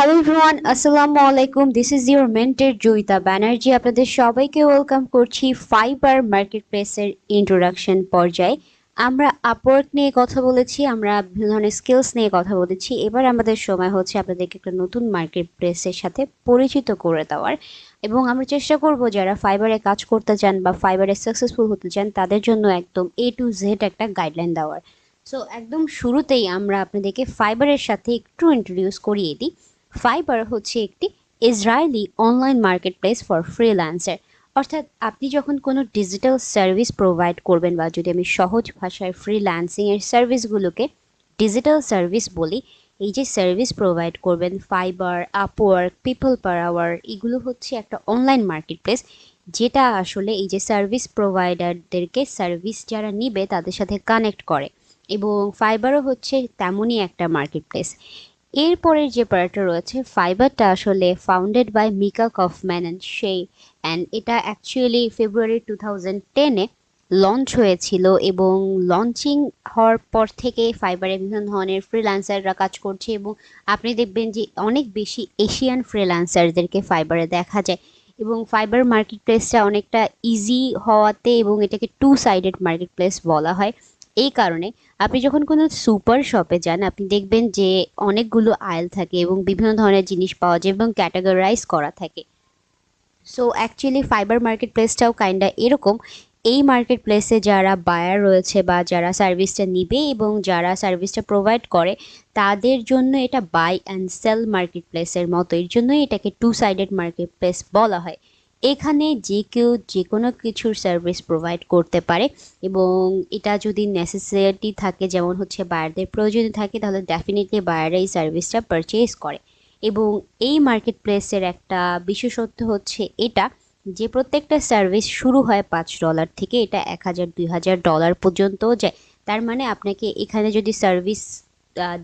Hello everyone আসসালামু আলাইকুম this is your mentor Joyita Banerjee আপনাদের সবাইকে ওয়েলকাম করছি ফাইবার মার্কেট প্লেসের ইন্ট্রোডাকশন পর্যায়ে। আমরা আপওয়ার্ক নিয়ে কথা বলেছি, আমরা বিভিন্ন ধরনের স্কিলস নিয়ে কথা বলেছি। এবার আমাদের সময় হচ্ছে আপনাদেরকে একটা নতুন মার্কেট প্লেসের সাথে পরিচিত করে দেওয়ার। এবং আমরা চেষ্টা করব যারা ফাইবারে কাজ করতে চান বা ফাইবারে সাকসেসফুল হতে চান, তাদের জন্য একদম এ টু জেড একটা গাইডলাইন দেওয়ার। সো একদম শুরুতেই আমরা আপনাদেরকে ফাইবারের সাথে একটু ইন্ট্রোডিউস করিয়ে দিই। ফাইবার হচ্ছে একটি Israeli online marketplace for freelancer অর্থাৎ আপনি যখন কোনো ডিজিটাল সার্ভিস প্রোভাইড করবেন বা যদি আমি সহজ ভাষায় ফ্রিল্যান্সিংয়ের সার্ভিসগুলোকে ডিজিটাল সার্ভিস বলি, এই যে সার্ভিস প্রোভাইড করবেন Fiverr Upwork people per hour এগুলো হচ্ছে একটা অনলাইন মার্কেট প্লেস যেটা আসলে এই যে সার্ভিস প্রোভাইডারদেরকে সার্ভিস যারা নিবে তাদের সাথে কানেক্ট করে। এবং ফাইবারও হচ্ছে তেমনই একটা মার্কেট প্লেস এরপরের যে পার্টটা রয়েছে ফাইবারটা আসলে founded by Micha Kaufman and Shai and এটা অ্যাকচুয়ালি ফেব্রুয়ারি টু থাউজেন্ড টেনে লঞ্চ হয়েছিল এবং লঞ্চিং হওয়ার পর থেকে ফাইবারে বিভিন্ন ধরনের ফ্রিল্যান্সাররা কাজ করছে এবং আপনি দেখবেন যে অনেক বেশি এশিয়ান ফ্রিল্যান্সারদেরকে ফাইবারে দেখা যায় এবং ফাইবার মার্কেট প্লেসটা অনেকটা ইজি হওয়াতে এবং এটাকে টু সাইডেড মার্কেট প্লেস বলা হয়। এই কারণে আপনি যখন কোনো সুপার শপে যান, আপনি দেখবেন যে অনেকগুলো আয়েল থাকে এবং বিভিন্ন ধরনের জিনিস পাওয়া যায় এবং ক্যাটাগরাইজ করা থাকে। সো অ্যাকচুয়ালি ফাইবার মার্কেট প্লেসটাও কাইন্ডা এরকম। এই মার্কেট প্লেসে যারা বায়ার রয়েছে বা যারা সার্ভিসটা নিবে এবং যারা সার্ভিসটা প্রোভাইড করে, তাদের জন্য এটা বাই অ্যান্ড সেল মার্কেট প্লেসের মতো। এর জন্যই এটাকে টু সাইডেড মার্কেট প্লেস বলা হয়। এখানে যে কেউ যে কোনো কিছুর সার্ভিস প্রোভাইড করতে পারে এবং এটা যদি নেসেসিটি থাকে, যেমন হচ্ছে বায়ারদের প্রয়োজন থাকে, তাহলে ডেফিনেটলি বায়াররা এই সার্ভিসটা পারচেস করে। এবং এই মার্কেট প্লেসের একটা বিশেষত্ব হচ্ছে এটা যে প্রত্যেকটা সার্ভিস শুরু হয় পাঁচ ডলার থেকে, এটা এক হাজার, দুই হাজার ডলার পর্যন্তও যায়। তার মানে আপনাকে এখানে যদি সার্ভিস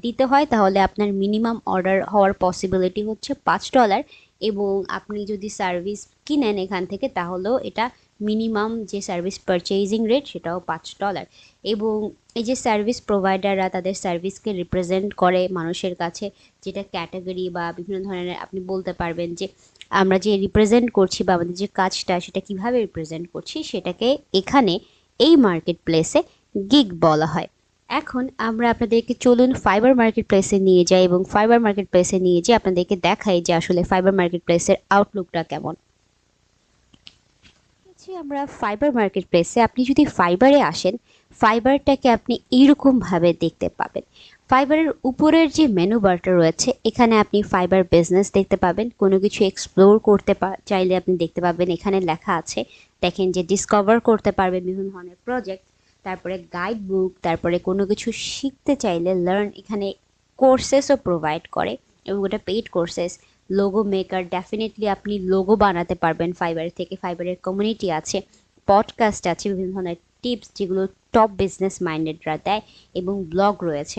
দিতে হয়, তাহলে আপনার মিনিমাম অর্ডার হওয়ার পসিবিলিটি হচ্ছে পাঁচ ডলার এবং আপনি যদি সার্ভিস কিনেন এখান থেকে, তাহলেও এটা মিনিমাম যে সার্ভিস পারচেজিং রেট সেটাও পাঁচ ডলার এবং এই যে সার্ভিস প্রোভাইডাররা তাদের সার্ভিসকে রিপ্রেজেন্ট করে মানুষের কাছে, যেটা ক্যাটাগরি বা বিভিন্ন ধরনের আপনি বলতে পারবেন যে, আমরা যে রিপ্রেজেন্ট করছি বা আমাদের যে কাজটা, সেটা কীভাবে রিপ্রেজেন্ট করছি, সেটাকে এখানে এই মার্কেট প্লেসে গিগ বলা হয়। এখন আমরা আপনাদেরকে চলুন ফাইবার মার্কেট প্লেসে নিয়ে যাই এবং ফাইবার মার্কেট প্লেসে নিয়ে যেয়ে আপনাদেরকে দেখাই যে আসলে ফাইবার মার্কেট প্লেসের আউটলুকটা কেমন। আমরা ফাইবার মার্কেট প্লেসে আপনি যদি ফাইবারে আসেন ফাইবারটাকে আপনি এইরকমভাবে দেখতে পাবেন। ফাইবারের উপরের যে মেনু বারটা রয়েছে, এখানে আপনি ফাইবার বিজনেস দেখতে পাবেন। কোনো কিছু এক্সপ্লোর করতে চাইলে আপনি দেখতে পাবেন এখানে লেখা আছে। দেখেন যে ডিসকভার করতে পারবেন বিভিন্ন ধরনের প্রজেক্ট তারপরে গাইড বুক তারপরে কোনো কিছু শিখতে চাইলে লার্ন এখানে কোর্সেসও প্রোভাইড করে এবং ওটা paid courses logo maker definitely আপনি লোগো বানাতে পারবেন। ফাইবার থেকে ফাইবারের কমিউনিটি আছে পডকাস্ট আছে, বিভিন্ন ধরনের টিপস যেগুলো টপ বিজনেস মাইন্ডেডরা দেয় এবং ব্লগ রয়েছে।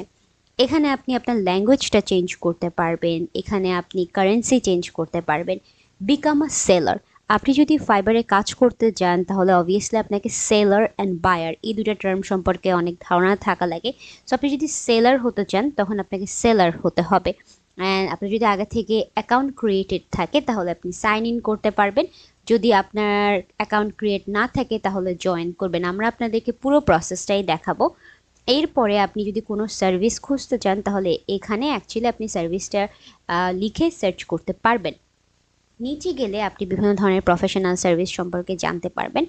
এখানে আপনি আপনার ল্যাঙ্গুয়েজটা চেঞ্জ করতে পারবেন, এখানে আপনি কারেন্সি চেঞ্জ করতে পারবেন। বিকাম আ সেলার আপনি যদি ফাইবারে কাজ করতে যান, তাহলে অবভিয়াসলি আপনাকে সেলার অ্যান্ড বায়ার এই দুটা টার্ম সম্পর্কে অনেক ধারণা থাকা লাগে। সো আপনি যদি সেলার হতে চান, তখন আপনাকে সেলার হতে হবে। অ্যান্ড আপনি যদি আগে থেকে অ্যাকাউন্ট ক্রিয়েটেড থাকে, তাহলে আপনি সাইন ইন করতে পারবেন। যদি আপনার অ্যাকাউন্ট ক্রিয়েট না থাকে, তাহলে জয়েন করবেন। আমরা আপনাদেরকে পুরো প্রসেসটাই দেখাবো। এরপরে আপনি যদি কোনো সার্ভিস খুঁজতে চান, তাহলে এখানে অ্যাকচুয়ালি আপনি সার্ভিসটা লিখে সার্চ করতে পারবেন। নিচে গেলে আপনি বিভিন্ন ধরনের প্রফেশনাল সার্ভিস সম্পর্কে জানতে পারবেন।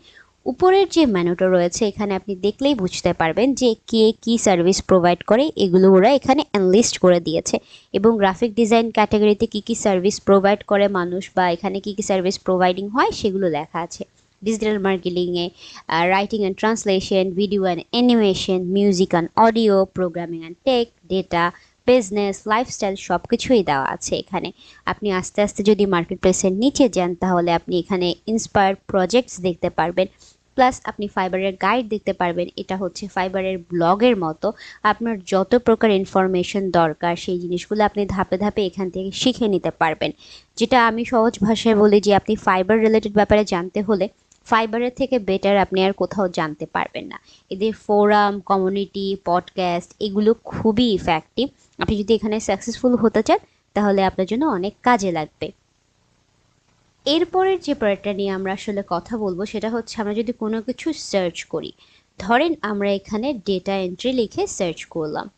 উপরের যে মেনুটা রয়েছে, এখানে আপনি দেখলেই বুঝতে পারবেন যে কে কি সার্ভিস প্রোভাইড করে, এগুলো ওরা এখানে অ্যানলিস্ট করে দিয়েছে। এবং গ্রাফিক ডিজাইন ক্যাটাগরিতে কি কি সার্ভিস প্রোভাইড করে মানুষ বা এখানে কি কি সার্ভিস প্রোভাইডিং হয়, সেগুলো লেখা আছে। Digital মার্কেটিংয়ে writing and translation video and animation music and audio programming and tech data business lifestyle সব কিছুই দেওয়া আছে এখানে। আপনি আস্তে আস্তে যদি মার্কেট প্লেসের নিচে যান, তাহলে আপনি এখানে ইন্সপায়ার প্রজেক্টস দেখতে পারবেন। প্লাস আপনি ফাইবারের গাইড দেখতে পারবেন। এটা হচ্ছে ফাইবারের ব্লগের মতো। আপনার যত প্রকার ইনফরমেশন দরকার, সেই জিনিসগুলো আপনি ধাপে ধাপে এখান থেকে শিখে নিতে পারবেন। যেটা আমি সহজ ভাষায় বলি যে, আপনি ফাইবার রিলেটেড ব্যাপারে জানতে হলে ফাইবারের থেকে বেটার আপনি আর কোথাও জানতে পারবেন না। এদের ফোরাম কমিউনিটি পডকাস্ট এগুলো খুবই ইফেক্টিভ আপনি যদি এখানে সাকসেসফুল হতে চান, তাহলে আপনার জন্য অনেক কাজে লাগবে। এরপরের যে পার্টটা নিয়ে আমরা আসলে কথা বলব, সেটা হচ্ছে আমরা যদি কোনো কিছু সার্চ করি, ধরেন আমরা এখানে ডেটা এন্ট্রি লিখে সার্চ করলাম।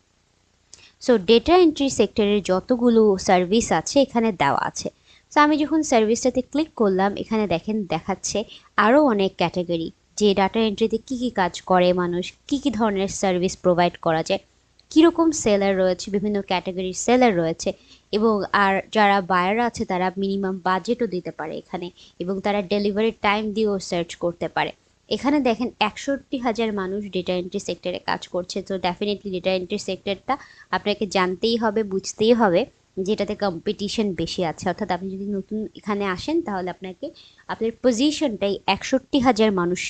সো ডেটা এন্ট্রি সেক্টরের যতগুলো সার্ভিস আছে, এখানে দেওয়া আছে। সো আমি যখন সার্ভিসটাতে ক্লিক করলাম, এখানে দেখেন দেখাচ্ছে আরও অনেক ক্যাটাগরি যে ডাটা এন্ট্রিতে কি কি কাজ করে মানুষ, কি কি ধরনের সার্ভিস প্রোভাইড করা যায়, কীরকম সেলার রয়েছে, বিভিন্ন ক্যাটাগরির সেলার রয়েছে, এবং আর যারা বায়ার আছে, তারা মিনিমাম বাজেটও দিতে পারে এখানে, এবং তারা ডেলিভারি টাইম দিয়েও সার্চ করতে পারে। এখানে দেখেন একষট্টি হাজার মানুষ ডেটা এন্ট্রি সেক্টরে কাজ করছে। তো ডেফিনেটলি ডেটা এন্ট্রি সেক্টরটা আপনাকে জানতেই হবে, বুঝতেই হবে। যেটাতে কম্পিটিশন বেশি আছে। অর্থাৎ আপনি যদি নতুন এখানে আসেন, তাহলে আপনাকে, আপনার পজিশনটাই একষট্টি হাজার মানুষ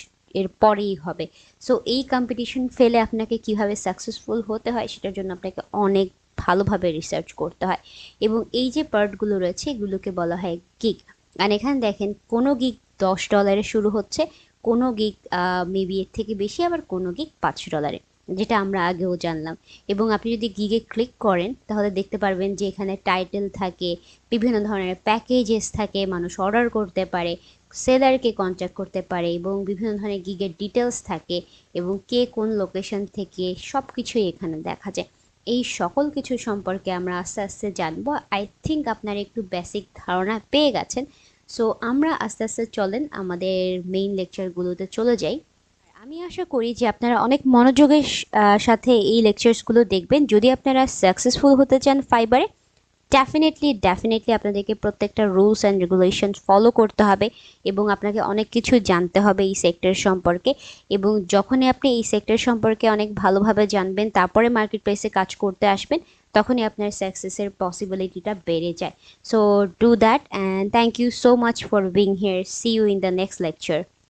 এর পরেই হবে। সো এই কম্পিটিশন ফেলে আপনাকে কীভাবে সাকসেসফুল হতে হয়, সেটার জন্য আপনাকে অনেক ভালোভাবে রিসার্চ করতে হয়। এবং এই যে পার্টগুলো রয়েছে, এগুলোকে বলা হয় গিগ আর এখানে দেখেন, কোনো গিগ দশ ডলারে শুরু হচ্ছে, কোনো গিগ মেবি এর থেকে বেশি, আবার কোনো গিগ পাঁচ ডলারে যেটা আমরা আগেও জানলাম। এবং আপনি যদি গিগে ক্লিক করেন, তাহলে দেখতে পারবেন যে এখানে টাইটেল থাকে, বিভিন্ন ধরনের প্যাকেজেস থাকে, মানুষ অর্ডার করতে পারে সেলারকে কন্ট্যাক্ট করতে পারে এবং বিভিন্ন ধরনের গিগের ডিটেলস থাকে এবং কে কোন লোকেশন থেকে সব কিছুই এখানে দেখা যায়। এই সকল কিছু সম্পর্কে আমরা আস্তে আস্তে জানব। আই থিঙ্ক আপনারা একটু বেসিক ধারণা পেয়ে গেছেন। সো আমরা আস্তে আস্তে চলেন, আমাদের মেইন লেকচারগুলোতে চলে যাই। আমি আশা করি যে আপনারা অনেক মনোযোগের সাথে এই লেকচার্সগুলো দেখবেন। যদি আপনারা সাকসেসফুল হতে চান ফাইবারে ডেফিনেটলি ডেফিনেটলি আপনাদেরকে প্রত্যেকটা রুলস অ্যান্ড রেগুলেশন ফলো করতে হবে এবং আপনাকে অনেক কিছু জানতে হবে এই সেক্টর সম্পর্কে এবং যখনই আপনি এই সেক্টর সম্পর্কে অনেক ভালোভাবে জানবেন, তারপরে মার্কেট প্লেসে কাজ করতে আসবেন, তখনই আপনার সাকসেসের পসিবিলিটিটা বেড়ে যায়। So do that and thank you so much for being here see you in the next lecture